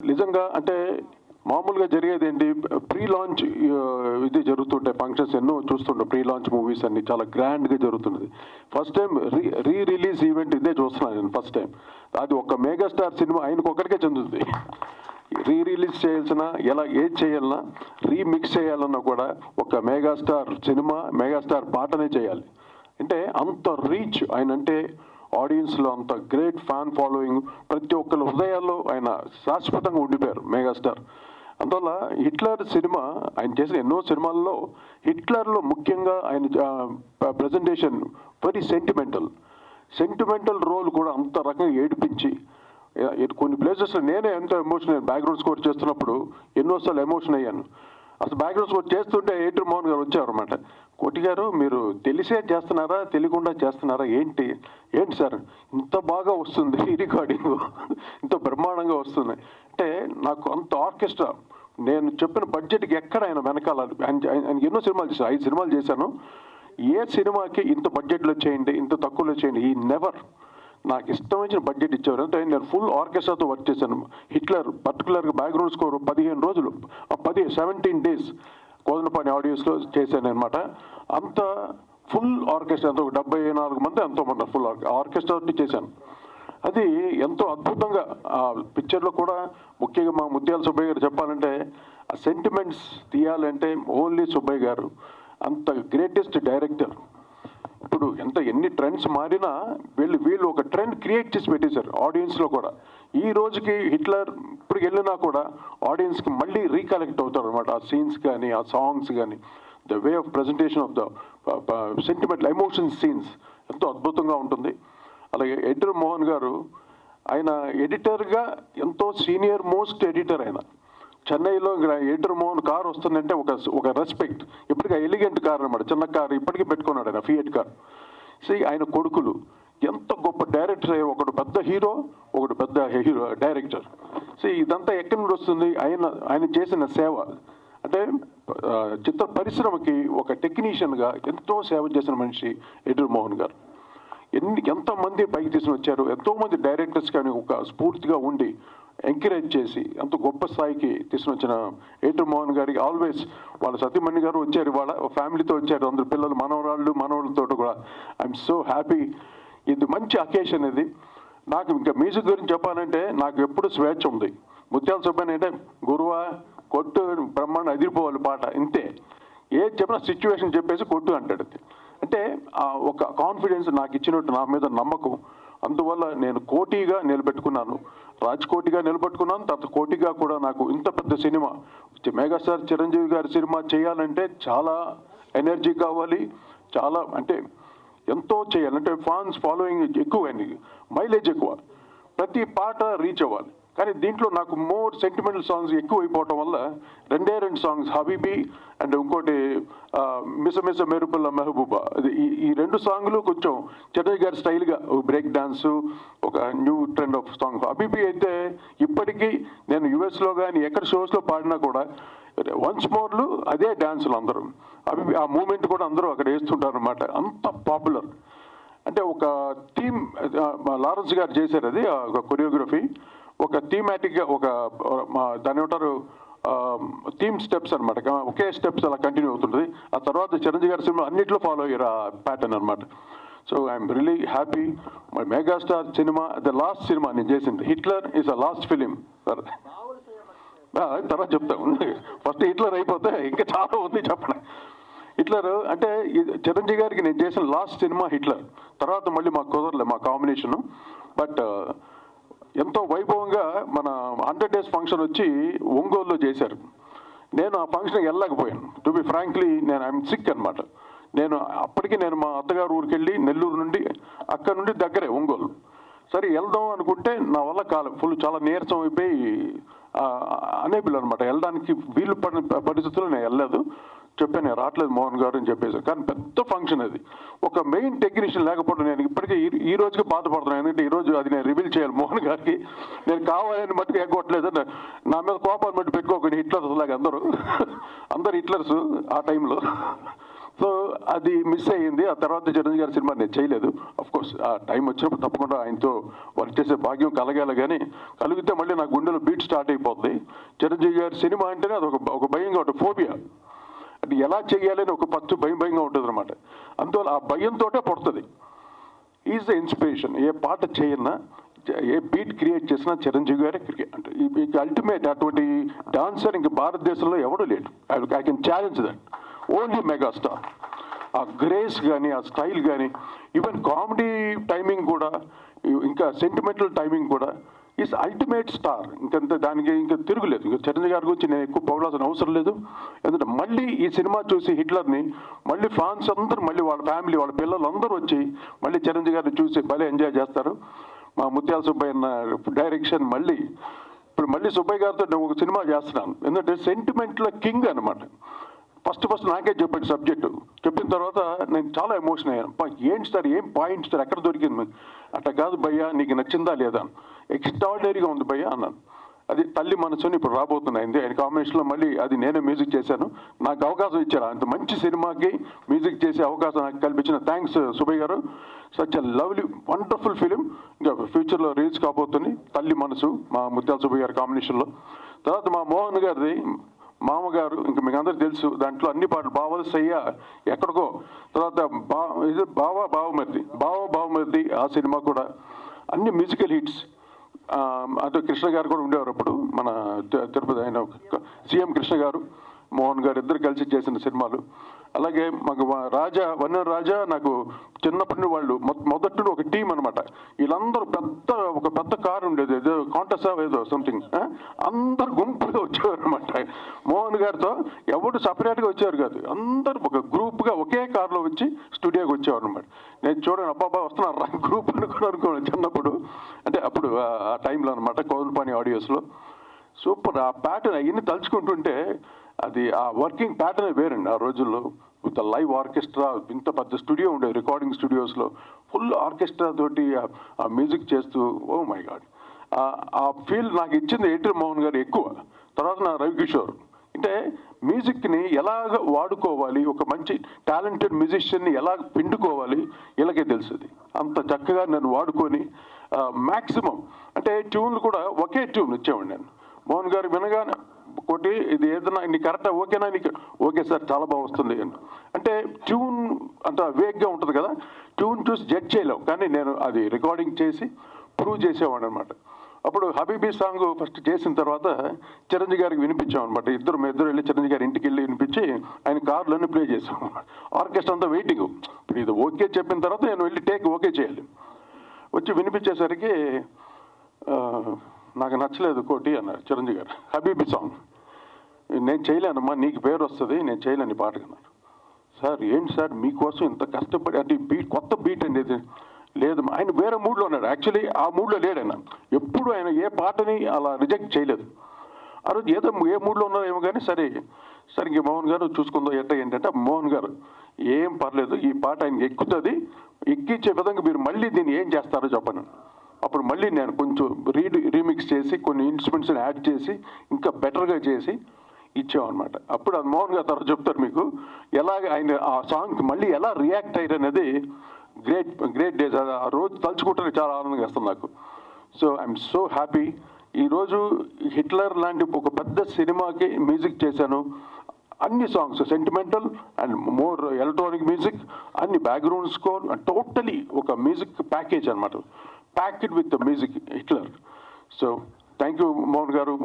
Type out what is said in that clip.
నిజంగా అంటే మామూలుగా జరిగేది ఏంటి ప్రీ లాంచ్ uh, ఇది జరుగుతుంటాయి ఫంక్షన్స్ ఎన్నో చూస్తుంటాం. ప్రీ లాంచ్ మూవీస్ అన్ని చాలా గ్రాండ్గా జరుగుతున్నది. First time re re release event ఇదే చూస్తున్నాను నేను ఫస్ట్ టైం అది ఒక మెగాస్టార్ సినిమా ఆయనకు ఒక్కడికే చెందుతుంది రీ రిలీజ్ చేయాల్సిన ఎలా ఏది చేయాలన్నా రీమిక్స్ చేయాలన్నా కూడా ఒక మెగాస్టార్ సినిమా మెగాస్టార్ పాటనే చేయాలి. అంటే అంత రీచ్ ఆయన అంటే ఆడియన్స్లో అంత గ్రేట్ ఫ్యాన్ ఫాలోయింగ్ ప్రతి ఒక్కరి హృదయాల్లో ఆయన శాశ్వతంగా ఉండిపోయారు మెగాస్టార్. అందువల్ల హిట్లర్ సినిమా ఆయన చేసిన ఎన్నో సినిమాల్లో హిట్లర్లో ముఖ్యంగా ఆయన presentation very sentimental. Sentimental role కూడా అంత రకంగా ఏడిపించి కొన్ని ప్లేసెస్లో నేనే ఎంత ఎమోషన్ అయ్యాను బ్యాక్గ్రౌండ్ స్కోర్ చేస్తున్నప్పుడు ఎన్నోసార్లు ఎమోషన్ అయ్యాను. అసలు బ్యాక్గ్రౌండ్ స్కోర్ చేస్తుంటే ఏటర్ మోహన్ గారు వచ్చారు అనమాట కోటి గారు మీరు తెలిసే చేస్తున్నారా తెలియకుండా చేస్తున్నారా ఏంటి? ఏంటి సార్? ఇంత బాగా వస్తుంది ఈ రికార్డింగ్. ఇంత బ్రహ్మాండంగా వస్తుంది. అంటే నాకు అంత ఆర్కెస్ట్రా. నేను చెప్పిన బడ్జెట్కి ఎక్కడ ఆయన వెనకాల? ఆయన ఎన్నో సినిమాలు చేశాను ఐదు సినిమాలు చేశాను. ఏ సినిమాకి ఇంత బడ్జెట్లో చేయండి ఇంత తక్కువలో చేయండి? ఈ నెవర్. నాకు ఇష్టం వచ్చిన బడ్జెట్ ఇచ్చేవారు. అంటే నేను ఫుల్ ఆర్కెస్ట్రాతో వర్క్ చేశాను. హిట్లర్ పర్టికులర్గా బ్యాక్గ్రౌండ్ స్కోర్ పదిహేను రోజులు. పది సెవెంటీన్ డేస్. కోదనపాటి ఆడియోస్లో చేశాను అనమాట అంత ఫుల్ ఆర్కెస్ట్రా అంత ఒక డెబ్బై నాలుగు మంది ఎంతో మంది ఫుల్ ఆర్కెస్ట్రా చేశాను. అది ఎంతో అద్భుతంగా ఆ పిక్చర్లో కూడా ముఖ్యంగా మా ముత్యాల సుబ్బయ్య గారు చెప్పాలంటే ఆ సెంటిమెంట్స్ తీయాలంటే ఓన్లీ సుబ్బయ్య గారు. అంత గ్రేటెస్ట్ డైరెక్టర్. ఇప్పుడు ఎంత ఎన్ని ట్రెండ్స్ మారినా వీళ్ళు వీళ్ళు ఒక ట్రెండ్ క్రియేట్ చేసి పెట్టేశారు ఆడియన్స్లో కూడా. ఈ రోజుకి హిట్లర్ ఇప్పుడు వెళ్ళినా కూడా ఆడియన్స్కి మళ్ళీ రీకలెక్ట్ అవుతారు అనమాట ఆ సీన్స్ కానీ ఆ సాంగ్స్ కానీ the way of presentation of the sentimental emotion scenes ఎంతో అద్భుతంగా ఉంటుంది. అలాగే ఎడిటర్ మోహన్ గారు ఆయన ఎడిటర్గా ఎంతో సీనియర్ మోస్ట్ ఎడిటర్ ఆయన. చెన్నైలో ఎయిటర్ మోహన్ కార్ వస్తుందంటే ఒక ఒక రెస్పెక్ట్ ఇప్పటికీ ఎలిగెంట్ కార్ అనమాట చిన్న కార్ ఇప్పటికీ పెట్టుకున్నాడు ఆయన ఫియట్ కార్ సో ఆయన కొడుకులు. ఎంత గొప్ప డైరెక్టర్ ఒకడు పెద్ద హీరో ఒకడు పెద్ద హీరో డైరెక్టర్ సో ఇదంతా ఎక్కడి నుండి వస్తుంది? ఆయన ఆయన చేసిన సేవ. అంటే చిత్ర పరిశ్రమకి ఒక టెక్నీషియన్గా ఎంతో సేవ చేసిన మనిషి ఎడ్రు మోహన్ గారు. ఎన్ని ఎంతమంది పైకి తీసుకుని వచ్చారు ఎంతోమంది డైరెక్టర్స్ కానీ ఒక స్ఫూర్తిగా ఉండి ఎంకరేజ్ చేసి అంత గొప్ప స్థాయికి తీసుకుని వచ్చిన మోహన్ గారికి ఆల్వేస్ వాళ్ళ సతీమణి గారు వచ్చారు వాళ్ళ ఫ్యామిలీతో వచ్చారు అందరు పిల్లలు మనవరాళ్ళు మనవాళ్ళతో కూడా. ఐఎమ్ సో హ్యాపీ ఇది మంచి అకేషన్ ఇది. నాకు ఇంకా మ్యూజిక్ గురించి చెప్పాలంటే నాకు ఎప్పుడు స్వేచ్ఛ ఉంది. ముత్యాల సుబ్బని అంటే గురువా కొట్టు బ్రహ్మాండ అదిరిపోవాలి పాట ఇంతే. ఏది చెప్పినా సిచ్యువేషన్ చెప్పేసి కొట్టు అంటాడు. అంటే ఆ ఒక కాన్ఫిడెన్స్ నాకు ఇచ్చినట్టు నా మీద నమ్మకం. అందువల్ల నేను కోటీగా నిలబెట్టుకున్నాను. రాజ్ కోటిగా నిలబెట్టుకున్నాను. తర్వాత కోటిగా కూడా నాకు ఇంత పెద్ద సినిమా మెగాస్టార్ చిరంజీవి గారి సినిమా చేయాలంటే చాలా ఎనర్జీ కావాలి. చాలా అంటే ఎంతో చేయాలి. అంటే ఫ్యాన్స్ ఫాలోయింగ్ ఎక్కువ అండి మైలేజ్ ఎక్కువ. ప్రతి పాట రీచ్ అవ్వాలి. కానీ దీంట్లో నాకు మోర్ సెంటిమెంటల్ సాంగ్స్ ఎక్కువ అయిపోవటం వల్ల రెండే రెండు సాంగ్స్ హబీబీ అండ్ ఇంకోటి మిస మిస మెరుపుల మెహబూబా. అది ఈ ఈ రెండు సాంగ్లు కొంచెం చెన్నయ్య గారి స్టైల్గా బ్రేక్ డాన్స్ ఒక న్యూ ట్రెండ్ ఆఫ్ సాంగ్ హబీబీ అయితే ఇప్పటికీ నేను యుఎస్లో కానీ ఎక్కడ షోస్లో పాడినా కూడా వన్స్ మోర్లు అదే డాన్సులు అందరూ. అవి ఆ మూమెంట్ కూడా అందరూ అక్కడ వేస్తుంటారు అనమాట అంత పాపులర్ అంటే ఒక థీమ్ లారెన్స్ గారు చేశారు అది ఒక కొరియోగ్రఫీ ఒక థీమాటిక్గా ఒక మా దాని ఉంటారు థీమ్ స్టెప్స్ అనమాట ఒకే స్టెప్స్ అలా కంటిన్యూ అవుతుంటుంది. ఆ తర్వాత చిరంజీవి గారి సినిమా అన్నింటిలో ఫాలో అయ్యారు ఆ ప్యాటర్న్ అనమాట so I'm really happy my megastar cinema the last cinema నేను చేసింది. Hitler is a last film తర్వాత చెప్తాం. ఫస్ట్ హిట్లర్ అయిపోతే ఇంకా చాలా ఉంది చెప్పండి. హిట్లర్ అంటే చిరంజీవి గారికి నేను చేసిన లాస్ట్ సినిమా హిట్లర్ తర్వాత మళ్ళీ మాకు కుదరలే మా కాంబినేషన్ బట్ ఎంతో వైభవంగా మన హండ్రెడ్ డేస్ ఫంక్షన్ వచ్చి ఒంగోలులో చేశారు. నేను ఆ ఫంక్షన్కి వెళ్ళలేకపోయాను. టు బి ఫ్రాంక్లీ నేను ఐఎమ్ సిక్ అనమాట నేను అప్పటికి నేను మా అత్తగారు ఊరికి వెళ్ళి నెల్లూరు నుండి అక్కడ నుండి దగ్గరే ఒంగోలు. సరే వెళ్దాం అనుకుంటే నా వల్ల కాలం. ఫుల్ చాలా నీరసం అయిపోయి అనేబుల్ అనమాట వెళ్ళడానికి వీలు పడిన పరిస్థితుల్లో నేను వెళ్ళలేదు. చెప్పాను నేను రావట్లేదు మోహన్ గారు అని చెప్పేసి. కానీ పెద్ద ఫంక్షన్ అది. ఒక మెయిన్ టెక్నీషియన్ లేకపోవడం నేను ఇప్పటికీ ఈ- ఈ రోజుకి బాధపడుతున్నాను. ఎందుకంటే ఈ రోజు అది నేను రివీల్ చేయాలి మోహన్ గారికి. నేను కావాలని మట్టుకు ఎగ్గొట్టలేదు. నా- మీద కోపాన్ని మట్టి పెట్టుకోకండి. హిట్లర్స్ లాగా అందరూ. అందరు హిట్లర్స్ ఆ టైంలో సో అది మిస్ అయ్యింది. ఆ తర్వాత చిరంజీవి గారి సినిమా నేను చేయలేదు. కోర్స్ ఆ టైం వచ్చినప్పుడు తప్పకుండా ఆయనతో వర్క్ చేసే భాగ్యం కలగాలి కానీ కలిగితే మళ్ళీ నా గుండెలో బీట్ స్టార్ట్ అయిపోతుంది చిరంజీవి గారి సినిమా అంటేనే అది ఒక ఒక భయంగా ఒక ఫోబియా అది ఎలా చేయాలని ఒక ఫస్ట్ భయం భయంగా ఉంటుంది అనమాట అందువల్ల ఆ భయంతో పుడుతుంది. ఈజ్ ద ఇన్స్పిరేషన్ ఏ పాట చేయన్నా ఏ బీట్ క్రియేట్ చేసినా చిరంజీవి గారే క్రికెట్ అంటే అల్టిమేట్ అటువంటి డాన్సర్ ఇంక భారతదేశంలో ఎవడు లేడు. I can challenge that only megastar ఆ గ్రేస్ కానీ ఆ స్టైల్ కానీ ఈవెన్ కామెడీ టైమింగ్ కూడా ఇంకా సెంటిమెంటల్ టైమింగ్ కూడా ఈజ్ అల్టిమేట్ స్టార్ ఇంకంత దానికి ఇంకా తిరుగులేదు. ఇంకా చిరంజీవి గారి గురించి నేను ఎక్కువ పొగడాల్సిన అవసరం లేదు. ఎందుకంటే మళ్ళీ ఈ సినిమా చూసి హిట్లర్ని మళ్ళీ ఫ్యాన్స్ అందరూ మళ్ళీ వాళ్ళ ఫ్యామిలీ వాళ్ళ పిల్లలు అందరూ వచ్చి మళ్ళీ చిరంజీవి గారిని చూసి భలే ఎంజాయ్ చేస్తారు. మా ముత్యాల సుబ్బయ్య అన్న డైరెక్షన్ మళ్ళీ. ఇప్పుడు మళ్ళీ సుబ్బయ్య గారితో నేను ఒక సినిమా చేస్తున్నాను. ఎందుకంటే సెంటిమెంట్లో కింగ్ అనమాట ఫస్ట్ ఫస్ట్ నాకే చెప్పాడు సబ్జెక్టు. చెప్పిన తర్వాత నేను చాలా ఎమోషన్ అయ్యాను. ఏంటి సార్ ఏం పాయింట్స్ సార్ ఎక్కడ దొరికింది? అట్లా కాదు భయ్యా నీకు నచ్చిందా లేదా? ఎక్స్ట్రాడినరీగా ఉంది భయ్యా అన్నాను. అది తల్లి మనసుని ఇప్పుడు రాబోతున్నాయింది. ఆయన కాంబినేషన్లో మళ్ళీ అది నేనే మ్యూజిక్ చేశాను. నాకు అవకాశం ఇచ్చారు. అంత మంచి సినిమాకి మ్యూజిక్ చేసే అవకాశం నాకు కల్పించిన thanks Subbayya garu. Such a lovely wonderful film ఇంకా ఫ్యూచర్లో రిలీజ్ కాబోతుంది. తల్లి మనసు మా ముత్యాల సుబ్బయ్య గారి కాంబినేషన్లో. తర్వాత మా మోహన్ గారిది మామగారు ఇంకా మీకు అందరికి తెలుసు దాంట్లో అన్ని పాటలు బావల సయ్య ఎక్కడికో తర్వాత బా ఇది బావ బావమరిది బావ బావమతి ఆ సినిమా కూడా అన్ని మ్యూజికల్ హిట్స్. అటు కృష్ణ గారు కూడా ఉండేవారు అప్పుడు మన తి- తిరుపతి ఆయన సీఎం కృష్ణ గారు మోహన్ గారు ఇద్దరు కలిసి చేసిన సినిమాలు. అలాగే మాకు రాజా వన్న రాజా నాకు చిన్నప్పటి నుండి వాళ్ళు మొదటి ఒక టీం అనమాట వీళ్ళందరూ పెద్ద ఒక పెద్ద కారు ఉండేది. ఏదో కాంటెస్ ఏదో సంథింగ్ అందరు గుంపుగా వచ్చేవారు అనమాట మోహన్ గారితో ఎవరు సపరేట్గా వచ్చేవారు కాదు. అందరూ ఒక గ్రూప్గా ఒకే కారులో వచ్చి స్టూడియోకి వచ్చేవారు అనమాట నేను చూడండి అబ్బాబా వస్తున్నారు గ్రూప్ అనుకుని కూడా చిన్నప్పుడు. అంటే అప్పుడు ఆ- టైంలో అనమాట కౌల్పాని ఆడియోస్లో సూపర్ ఆ ప్యాటర్న్ అవన్నీ తలుచుకుంటుంటే అది ఆ వర్కింగ్ ప్యాటర్న్ వేరండి. ఆ రోజుల్లో విత్ లైవ్ ఆర్కెస్ట్రా ఇంత పెద్ద స్టూడియో ఉండేది రికార్డింగ్ స్టూడియోస్లో ఫుల్ ఆర్కెస్ట్రా తోటి ఆ- మ్యూజిక్ చేస్తూ ఓ మై గాడ్ ఆ ఫీల్ నాకు ఇచ్చింది ఏటర్ మోహన్ గారు ఎక్కువ. తర్వాత నా రవికిషోర్. అంటే మ్యూజిక్ని ఎలాగ వాడుకోవాలి ఒక మంచి టాలెంటెడ్ మ్యూజిషియన్ని ఎలా పిండుకోవాలి ఇలాగే తెలుస్తుంది అంత చక్కగా నేను వాడుకొని మ్యాక్సిమం అంటే ట్యూన్లు కూడా ఒకే ట్యూన్ ఇచ్చేవాడిని నేను. మోహన్ గారు వినగానే ఒకటి ఇది ఏదైనా నీ కరెక్టా ఓకేనా నీకు? ఓకే సార్ చాలా బాగా వస్తుంది. అంటే ట్యూన్ అంత వేగ్గా ఉంటుంది కదా? ట్యూన్ చూసి జడ్జ్ చేయలేవు. కానీ నేను అది రికార్డింగ్ చేసి ప్రూవ్ చేసేవాడు అనమాట అప్పుడు హబీబీ సాంగ్ ఫస్ట్ చేసిన తర్వాత చిరంజీవి గారికి వినిపించాం అనమాట ఇద్దరు మేము ఇద్దరు వెళ్ళి చిరంజీవి గారి ఇంటికి వెళ్ళి వినిపించి ఆయన కార్లోనే ప్లే చేసాం ఆర్కెస్ట్రా అంతా వెయిటింగ్ ఇప్పుడు ఇది ఓకే చెప్పిన తర్వాత నేను వెళ్ళి టేక్ ఓకే చేయాలి. వచ్చి వినిపించేసరికి నాకు నచ్చలేదు కోటి అన్నారు చిరంజీవి గారు. హబీబీ సాంగ్ నేను చేయలేనమ్మా నీకు పేరు వస్తుంది నేను చేయలేను ఈ పాటకు సార్ ఏంటి సార్ మీకోసం ఇంత కష్టపడి అంటే బీట్ కొత్త బీట్ అండి ఇది. లేదు ఆయన వేరే మూడ్లో ఉన్నాడు. యాక్చువల్లీ ఆ మూడ్లో లేడు ఆయన. ఎప్పుడు ఆయన ఏ పాటని అలా రిజెక్ట్ చేయలేదు. ఆ రోజు ఏదో ఏ మూడ్లో ఉన్నారో ఏమో కానీ సరే సరే ఇంక మోహన్ గారు చూసుకుందో ఎట్ట ఏంటంటే మోహన్ గారు ఏం పర్లేదు ఈ పాట ఆయనకి ఎక్కుతుంది ఎక్కించే విధంగా మీరు మళ్ళీ దీన్ని ఏం చేస్తారో చెప్పండి. అప్పుడు మళ్ళీ నేను కొంచెం రీ రీమిక్స్ చేసి కొన్ని ఇన్స్ట్రుమెంట్స్ని యాడ్ చేసి ఇంకా బెటర్గా చేసి ఇచ్చామన్నమాట. అప్పుడు అది మోహన్ గారు తర్వాత చెప్తారు మీకు. ఎలాగ ఆయన ఆ సాంగ్ మళ్ళీ ఎలా రియాక్ట్ అయ్యారు అనేది గ్రేట్ గ్రేట్ డేస్ ఆ రోజు తలుచుకుంటే చాలా ఆనందంగా ఇస్తుంది నాకు. సో ఐఎమ్ సో హ్యాపీ ఈరోజు హిట్లర్ లాంటి ఒక పెద్ద సినిమాకి మ్యూజిక్ చేశాను. అన్ని songs sentimental and more electronic music అన్ని బ్యాక్గ్రౌండ్ స్కోర్ టోటలీ ఒక మ్యూజిక్ ప్యాకేజ్ అనమాట packed with music Hitler so thank you Mohan garu.